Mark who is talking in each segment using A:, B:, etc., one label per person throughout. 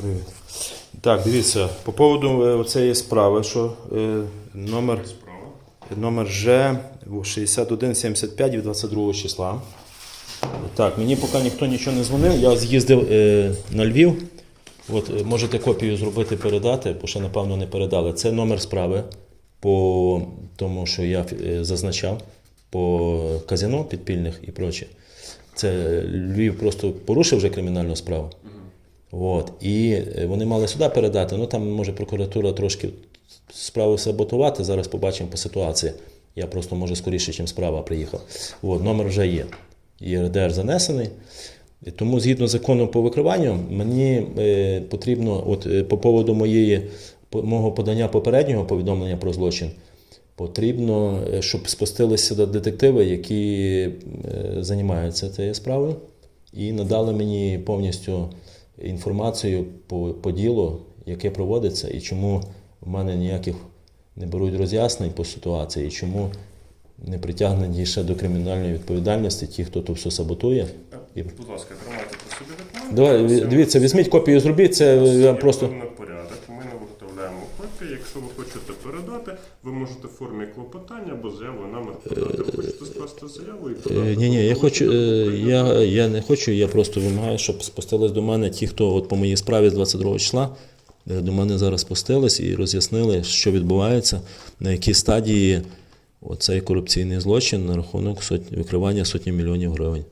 A: Привіт. Так, дивіться, по поводу е, цієї справи, що е, номер, номер Ж 6175 від 22 числа. Так, мені поки ніхто нічого не дзвонив. Я з'їздив е, на Львів. От, е, можете копію зробити, передати, бо ще, напевно, не передали. Це номер справи по тому, що я е, зазначав, по казино підпільних і проче. Це Львів просто порушив вже кримінальну справу. От. І е, вони мали сюди передати. Ну там може прокуратура трошки справу саботувати. Зараз побачимо по ситуації. Я просто може скоріше, ніж справа приїхав. От, номер вже є. ЄРДР занесений. Тому згідно закону по викриванню, мені е, потрібно, от е, по поводу моєї мого подання попереднього повідомлення про злочин, потрібно, е, щоб спустилися сюди детективи, які е, займаються цією справою, і надали мені повністю інформацію по, по ділу, яке проводиться, і чому в мене ніяких не беруть роз'яснень по ситуації, і чому не притягнені ще до кримінальної відповідальності ті, хто то все саботує. І...
B: Будь ласка, тримайте про собі документи.
A: Давай, дивіться, візьміть копію, зробіть це. Я просто
B: певний порядок. Ми не виготовляємо копії. Якщо ви хочете передати, ви можете в формі клопотання або заяву намір подати. Ви хочете скласти заяву і подати.
A: ні, ні, я хочу, е, я, я не хочу, я просто вимагаю, щоб спустились до мене ті, хто от по моїй справі з 22 числа. е, До мене зараз спустились і роз'яснили, що відбувається, на якій стадії оцей корупційний злочин на рахунок сотні, викривання сотні мільйонів гривень.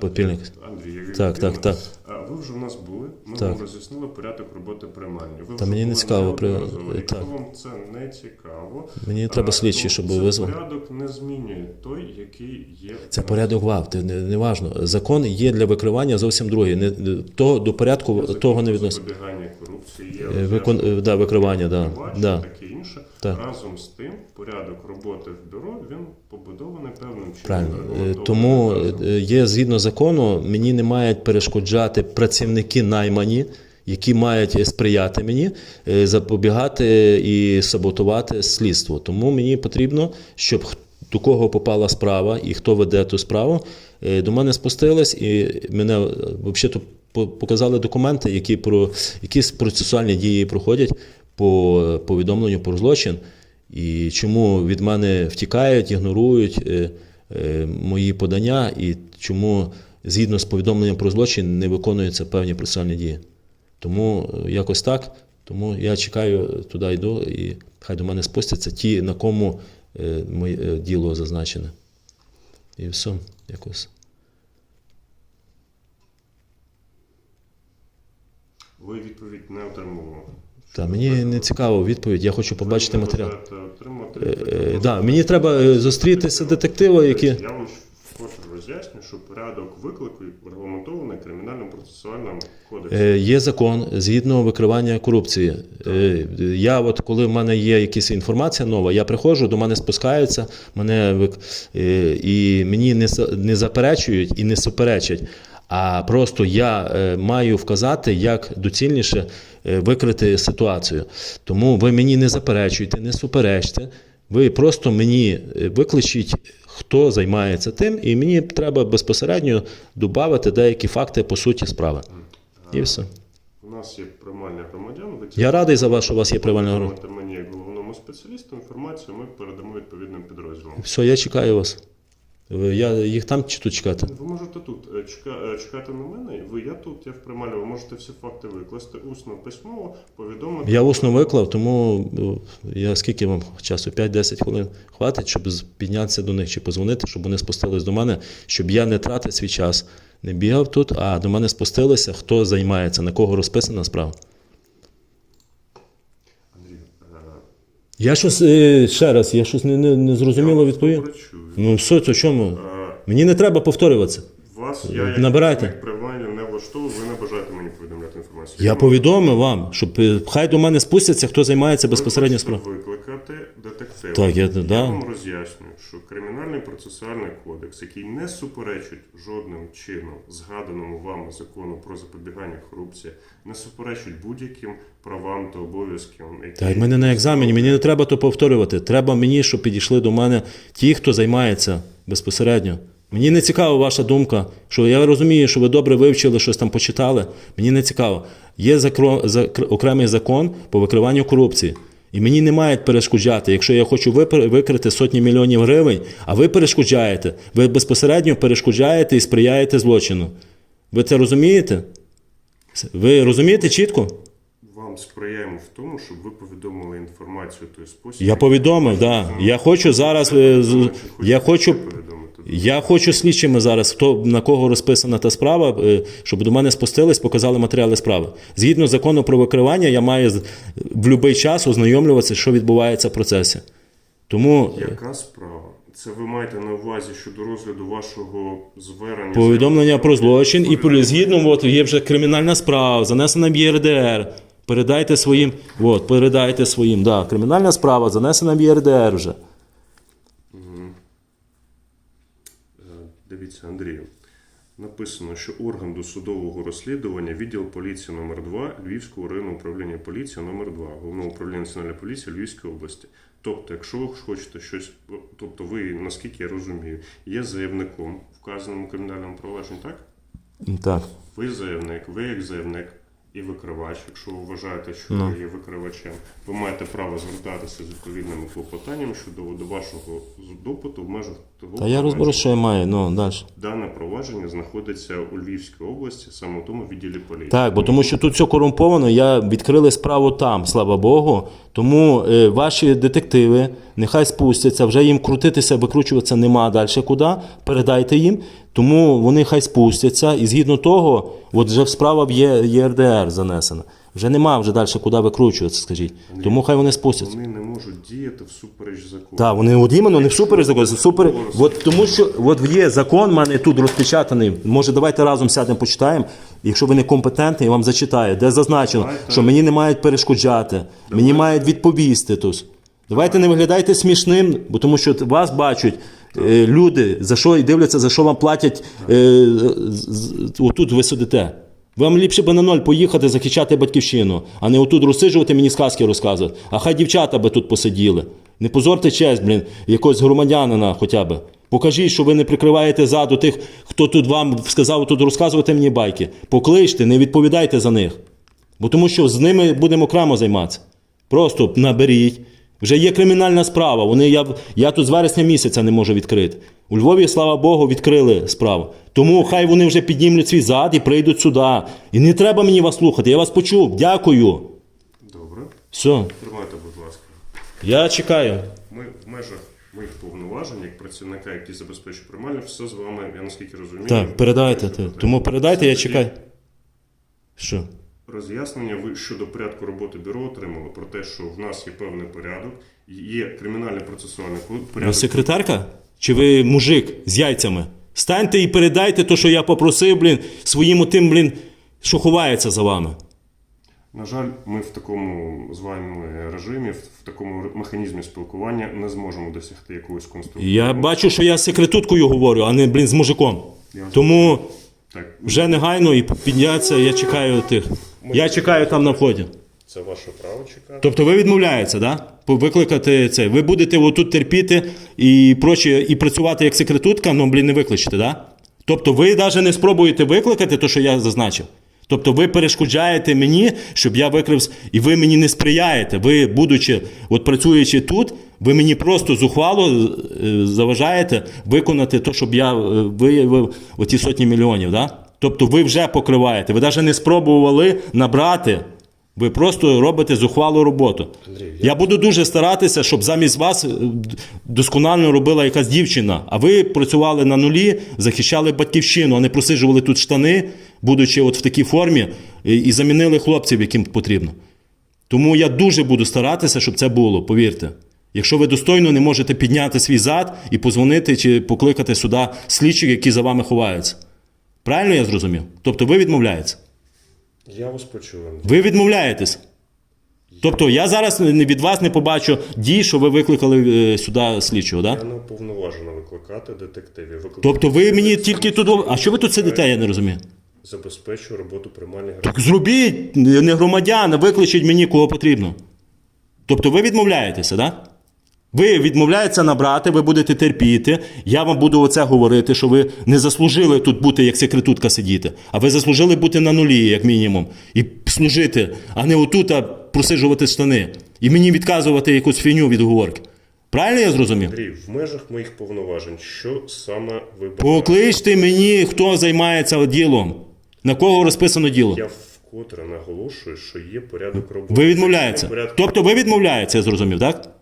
A: Попільник.
B: Андрій,
A: Так, так, так.
B: А Ви вже в нас були. Ми
A: Так.
B: вам роз'яснили порядок роботи приймальні. Ви
A: Та
B: вже
A: мені не
B: були
A: цікаво, при-
B: неодноразово.
A: е,
B: Якщо вам це не цікаво,
A: Мені треба слідчі, щоб
B: цей
A: визвав.
B: порядок не змінює той, який є.
A: Це
B: нас.
A: порядок ВАВ, це не, не важно. Закон є для викривання зовсім другий. Не, то, до порядку
B: Закон
A: того не
B: про
A: відносить.
B: Запобігання корупції є
A: Е, викон- е, да, викривання, да, да.
B: таке інше.
A: Так.
B: Разом з тим, порядок роботи в бюро він побудований певним чином.
A: Правильно. Е,
B: регламентований
A: Тому
B: разом.
A: е, є згідно закону, мені не мають перешкоджати працівники наймані, які мають сприяти мені, е, запобігати і саботувати слідство. Тому мені потрібно, щоб до кого попала справа і хто веде ту справу, е, до мене спустились і мене взагалі показали документи, які про якісь процесуальні дії проходять по повідомленню про злочин. І чому від мене втікають, ігнорують е, е, мої подання, і чому згідно з повідомленням про злочин не виконуються певні процесуальні дії. Тому е, якось так. Тому я чекаю, туди йду, і хай до мене спустяться ті, на кому е, моє е, діло зазначене. І все, якось.
B: Ви відповідь не отримували.
A: Та мені не цікаво відповідь, я хочу побачити матеріал.
B: отримати
A: Е, е, да, мені треба е, зустрітися детектива, який...
B: Я що порядок виклику регламентований кримінальним процесуальним кодексом.
A: Е, Є закон згідно викривання корупції. Е, Я, от коли в мене є якась інформація нова, я приходжу, до мене спускаються, мене вик- е, і мені не не заперечують і не суперечать. А просто я маю вказати, як доцільніше викрити ситуацію. Тому ви мені не заперечуйте, не суперечте. Ви просто мені викличіть, хто займається тим, і мені треба безпосередньо додати деякі факти по суті справи. І все.
B: У нас є приймальня громадян.
A: Я радий за вас, що у вас є привальна група.
B: Мені як головному спеціалісту інформацію, ми передамо відповідним підрозділам.
A: Все, я чекаю вас. Ви- Я їх там чи тут чекати?
B: Ви можете тут е, чека- е, чекати на мене. Ви я тут, я в приймальні. Ви можете всі факти викласти усно, письмово, повідомити.
A: Я усно виклав, тому е, я скільки вам часу? 5-10 хвилин хватить, щоб піднятися до них чи позвонити, щоб вони спустились до мене, щоб я не тратив свій час, не бігав тут, а до мене спустилися, хто займається, на кого розписана справа.
B: Андрій, е,
A: Я щось е, ще раз, я щось не, не, не зрозуміло відповів. Ну все, то чому?
B: Е,
A: Мені не треба повторюватися.
B: Вас я як
A: Набирайте.
B: приймальні не влаштовую, ви не бажаєте мені повідомляти інформацію.
A: Я повідомив вам, щоб е, хай до мене спустяться, хто займається безпосередньо
B: справою. викликати детектива.
A: Так, я- да.
B: вам роз'яснюю, що кримінальний процесуальний кодекс, який не суперечить жодним чином згаданому вами закону про запобігання корупції, не суперечить будь-яким правам та обов'язкам. які-
A: Та й мене на екзамені, мені не треба то повторювати. Треба мені, щоб підійшли до мене ті, хто займається безпосередньо. Мені не цікава ваша думка, що я розумію, що ви добре вивчили, щось там почитали. Мені не цікаво. Є закро... зак- окремий закон по викриванню корупції. І мені не мають перешкоджати. Якщо я хочу викрити сотні мільйонів гривень, а ви перешкоджаєте, ви безпосередньо перешкоджаєте і сприяєте злочину. Ви це розумієте? Ви розумієте чітко?
B: Вам сприяємо в тому, щоб ви повідомили інформацію той спосіб.
A: Я повідомив, так. Да. Я хочу зараз. е, Я хочу. Я хочу слідчими зараз, хто на кого розписана та справа, е, щоб до мене спустились, показали матеріали справи. Згідно закону про викривання, я маю в будь-який час ознайомлюватися, що відбувається в процесі. Тому е,
B: Яка справа? Це ви маєте на увазі щодо розгляду вашого звернення?
A: повідомлення про злочин і про- згідно, от є вже кримінальна справа, занесена в ЄРДР. Передайте своїм, от, передайте своїм, да, кримінальна справа занесена в ЄРДР вже.
B: Е, Дивіться, Андрію. Написано, що орган досудового розслідування, відділ поліції номер 2 Львівського районного управління поліції номер 2 Головного управління Національної поліції Львівської області. Тобто, якщо ви хочете щось, тобто ви, наскільки я розумію, є заявником вказаному кримінальному провадженні, так?
A: Так.
B: Ви заявник, ви як заявник і викривач, якщо ви вважаєте, що
A: Ну.
B: ви є викривачем, ви маєте право звертатися з відповідними клопотаннями щодо до вашого допиту в межах того.
A: Та я розберу, що я маю, ну далі.
B: Дане провадження знаходиться у Львівській області, саме в тому відділі поліції.
A: Так, бо тому що тут все корумповано, я відкрили справу там, слава Богу. Тому е, ваші детективи нехай спустяться, вже їм крутитися, викручуватися нема далі куди. Передайте їм. Тому вони хай спустяться, і згідно того, от вже справа в ЄРДР занесена. Вже нема вже далі куди викручуватися, скажіть. Тому хай вони спустяться.
B: Вони не можуть діяти всупереч закону.
A: Так, вони от іменно не всупереч закону, супер. От тому що от є закон, в мене тут розпечатаний. Може, давайте разом сядемо, почитаємо. Якщо ви не компетентний, я вам зачитаю, де зазначено,
B: Давайте.
A: що мені не мають перешкоджати, мені мають відповісти тут. Давайте не виглядайте смішним, бо тому що вас бачать е, люди, за що і дивляться, за що вам платять е, отут ви сидите. Вам ліпше би на ноль поїхати захищати батьківщину, а не отут розсиджувати мені сказки розказувати. А хай дівчата би тут посиділи. Не позорте честь, блін, якогось громадянина хоча б. Покажіть, що ви не прикриваєте заду тих, хто тут вам сказав тут розказувати мені байки. Покличте, не відповідайте за них. Бо тому що з ними будемо окремо займатися. Просто наберіть. Вже є кримінальна справа. Вони, я, я тут з вересня місяця не можу відкрити. У Львові, слава Богу, відкрили справу. Тому хай вони вже піднімуть свій зад і прийдуть сюди. І не треба мені вас слухати. Я вас почув. Дякую.
B: Добре.
A: Все.
B: Тримайте, будь ласка.
A: Я чекаю.
B: Ми в межах моїх повноважень, як працівника, який забезпечує приймальне, все з вами, я наскільки розумію.
A: Так, передайте. Тому передайте, я чекаю. Що?
B: Роз'яснення ви щодо порядку роботи бюро отримали про те, що в нас є певний порядок, є кримінальний процесуальний
A: Ви секретарка? Чи ви мужик з яйцями? Станьте і передайте те, що я попросив, блін, своїм тим, блін, що ховається за вами.
B: На жаль, ми в такому з вами режимі, в такому механізмі спілкування не зможемо досягти якоїсь конструкції.
A: Я бачу, що я з секретуткою говорю, а не, блін, з мужиком.
B: Я-
A: Тому
B: Так,
A: вже негайно і підняться, я чекаю тих. Я чекаю там на вході.
B: це ваше право чекати.
A: Тобто ви відмовляєтеся, да? Викликати це. Ви будете отут терпіти і прочі, і працювати як секретутка, ну, блін, не викличете, да? Тобто ви навіть не спробуєте викликати те, що я зазначив. Тобто ви перешкоджаєте мені, щоб я викрив, і ви мені не сприяєте. Ви, будучи, от працюючи тут, ви мені просто зухвало е, заважаєте виконати те, щоб я е, виявив оті сотні мільйонів. Да? Тобто ви вже покриваєте. Ви навіть не спробували набрати. Ви просто робите зухвалу роботу. я... буду дуже старатися, щоб замість вас е, досконально робила якась дівчина. А ви працювали на нулі, захищали батьківщину, а не просиджували тут штани, будучи от в такій формі, і, і замінили хлопців, яким потрібно. Тому я дуже буду старатися, щоб це було, повірте. Якщо ви достойно не можете підняти свій зад і позвонити чи покликати сюди слідчих, які за вами ховаються. Правильно я зрозумів? Тобто ви відмовляєтеся?
B: Я вас почув.
A: Ви відмовляєтесь. Тобто я зараз від вас не побачу дій, що ви викликали е, сюди слідчого, да?
B: Я не уповноважена викликати детективів. Викликати
A: Тобто ви мені тільки тут. А що ви тут сидите, я не розумію.
B: забезпечую роботу приймальних
A: Так зробіть, не громадян, викличіть мені кого потрібно. Тобто ви відмовляєтеся, да? Ви відмовляєтеся набрати, ви будете терпіти. Я вам буду оце говорити, що ви не заслужили тут бути як секретутка сидіти, а ви заслужили бути на нулі, як мінімум, і служити, а не отут а просиджувати штани. І мені відказувати якусь фігню відговорки. Правильно я зрозумів?
B: Андрій, в межах моїх повноважень, що саме ви?
A: Покличте мені, хто займається ділом, на кого розписано діло.
B: Я вкотре наголошую, що є порядок роботи.
A: Ви відмовляєтеся.
B: Порядок
A: Тобто ви відмовляєтеся, я зрозумів, так?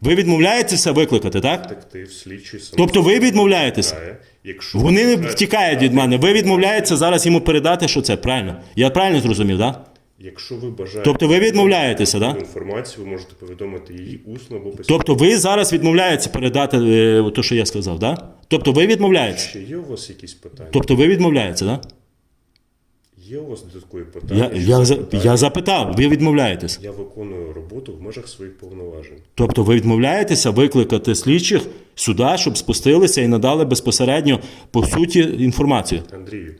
A: Ви відмовляєтеся викликати, так?
B: детектив, слідчий сам
A: Тобто ви відмовляєтеся.
B: якщо
A: Вони не втікають від мене. Ви відмовляєтеся зараз йому передати, що це правильно. Я правильно зрозумів, так?
B: Якщо ви бажаєте
A: Тобто ви відмовляєтеся, так?
B: інформацію, ви можете повідомити її усно або письмово.
A: Тобто ви зараз відмовляєтеся передати е, те, що я сказав, так? Тобто ви відмовляєтеся.
B: Ще є у вас якісь питання?
A: Тобто ви відмовляєтеся, так?
B: Є у вас додаткові питання?
A: Я, я,
B: за питання?
A: я запитав, ви відмовляєтеся.
B: Я виконую роботу в межах своїх повноважень.
A: Тобто ви відмовляєтеся викликати слідчих сюди, щоб спустилися і надали безпосередньо по суті інформацію.
B: Андрію,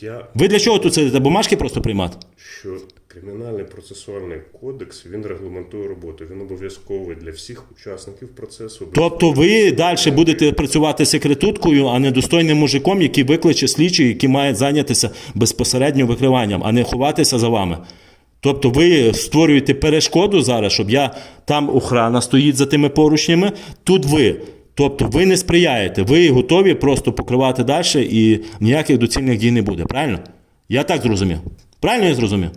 B: я
A: Ви для чого тут сидите? Бумажки просто приймати?
B: що кримінальний процесуальний кодекс він регламентує роботу. Він обов'язковий для всіх учасників процесу.
A: Тобто ви далі будете працювати секретуткою, а не достойним мужиком, який викличе слідчий, який має зайнятися безпосередньо викриванням, а не ховатися за вами. Тобто ви створюєте перешкоду зараз, щоб я там охрана стоїть за тими поручнями, тут ви. Тобто ви не сприяєте, ви готові просто покривати далі і ніяких доцільних дій не буде. Правильно? Я так зрозумів. Правильно я зрозумів?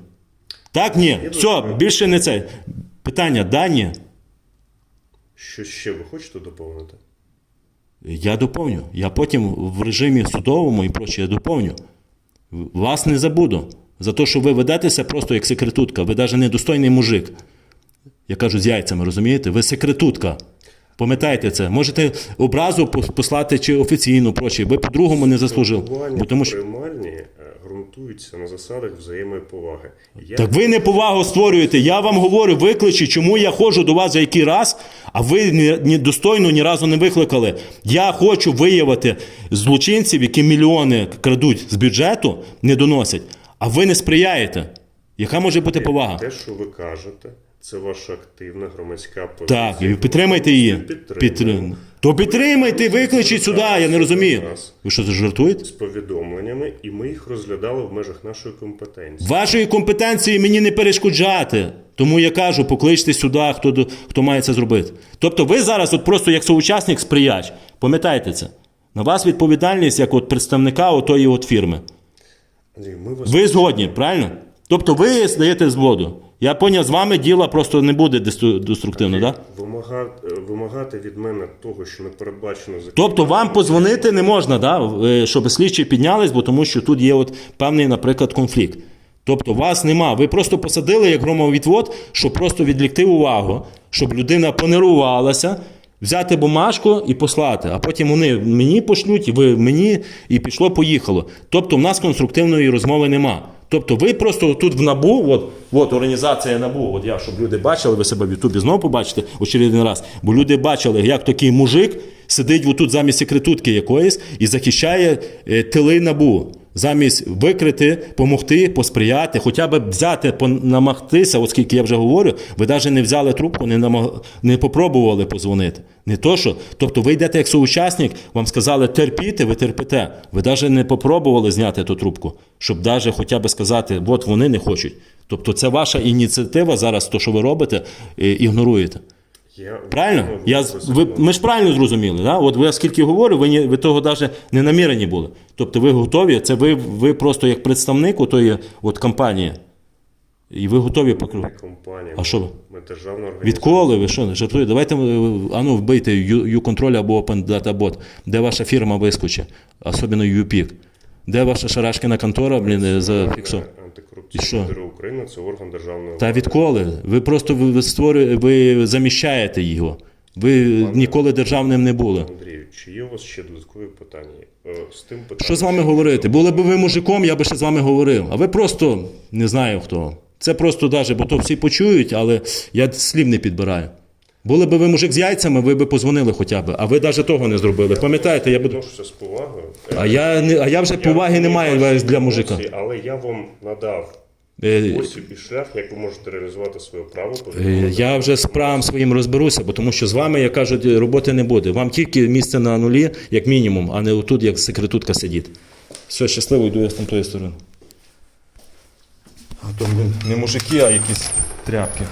A: Так, ні. Все, більше не це. Питання, да, ні.
B: Що ще ви хочете доповнити?
A: Я доповню. Я потім в режимі судовому і проче я доповню. Вас не забуду. За те, що ви ведетеся просто як секретутка. Ви навіть недостойний мужик. Я кажу з яйцями, розумієте? Ви секретутка. Пам'ятайте це. Можете образу послати чи офіційну, проче. Ви по-другому не заслужили. Бо тому що...
B: е, ґрунтуються на засадах взаємоповаги. Я
A: Так ви неповагу створюєте. Я вам говорю, викличі, чому я ходжу до вас за який раз, а ви ні, ні достойно ні разу не викликали. Я хочу виявити злочинців, які мільйони крадуть з бюджету, не доносять, а ви не сприяєте. Яка може бути повага?
B: те, що ви кажете, це ваша активна громадська позиція.
A: Так, і підтримайте її.
B: Підтримуємо.
A: То підтримайте, викличіть сюди, я не розумію. Ви що це жартуєте?
B: з повідомленнями, і ми їх розглядали в межах нашої компетенції.
A: Вашої компетенції мені не перешкоджати. Тому я кажу, покличте сюди, хто, хто має це зробити. Тобто ви зараз от просто як соучасник сприяч. Пам'ятайте це. На вас відповідальність як от представника отої от фірми.
B: Андрій, ми вас
A: Ви згодні, правильно? Тобто ви здаєте згоду. Я поняв, з вами діла просто не буде дестру- деструктивно, так?
B: Вимагати, вимагати від мене того, що не передбачено законом.
A: Тобто вам позвонити не можна, да? е, щоб слідчі піднялись, бо тому що тут є от певний, наприклад, конфлікт. Тобто вас нема. Ви просто посадили як громовідвод, щоб просто відлікти увагу, щоб людина понервувалася, взяти бумажку і послати. А потім вони мені пошлють, і ви мені, і пішло-поїхало. Тобто в нас конструктивної розмови нема. Тобто ви просто тут в НАБУ, от, от організація НАБУ, от я, щоб люди бачили, ви себе в Ютубі знову побачите очередний раз, бо люди бачили, як такий мужик сидить отут замість секретутки якоїсь і захищає е, тили НАБУ. Замість викрити, помогти, посприяти, хоча б взяти, понамагтися, оскільки я вже говорю, ви навіть не взяли трубку, не, намаг... не попробували позвонити. Не то що. Тобто ви йдете як соучасник, вам сказали терпіти, ви терпите. Ви навіть не попробували зняти ту трубку, щоб навіть хоча б сказати, от вони не хочуть. Тобто це ваша ініціатива зараз, то, що ви робите, ігноруєте.
B: Я
A: Правильно? Я, ви, ми ж правильно зрозуміли. Да? От ви скільки говорю, ви, ні, ви того навіть не намірені були. Тобто ви готові, це ви, ви просто як представник отої от компанії. І ви готові покрити.
B: Компанія.
A: А що ви?
B: Ми державна організація.
A: Відколи ви що не жартуєте? Давайте е, ану вбийте U-Control або Open Data Bot. Де ваша фірма вискочить, особливо UPIC. Де ваша шарашкіна контора, блін, зафіксована? І що?
B: бюро України це орган державної
A: Та відколи? Ви просто ви, створюєте, ви заміщаєте його. Ви ніколи державним не були.
B: Андрію, чи є у вас ще додаткові питання? Е, З тим питанням,
A: Що з вами говорити? Були б ви мужиком, я би ще з вами говорив. А ви просто не знаю хто. Це просто даже, бо то всі почують, але я слів не підбираю. Були б ви мужик з яйцями, ви б позвонили хоча б, а ви навіть того не зробили. Пам'ятаєте, я буду.
B: З повагою.
A: А я не а я вже поваги не маю для мужика.
B: Але я вам надав Спосіб і шлях, як ви можете реалізувати своє право.
A: Е, Я вже з правом своїм розберуся, бо тому що з вами, як кажуть, роботи не буде. Вам тільки місце на нулі, як мінімум, а не отут, як секретутка сидіти. Все, щасливо, йду я з тої сторони. А то не мужики, а якісь тряпки.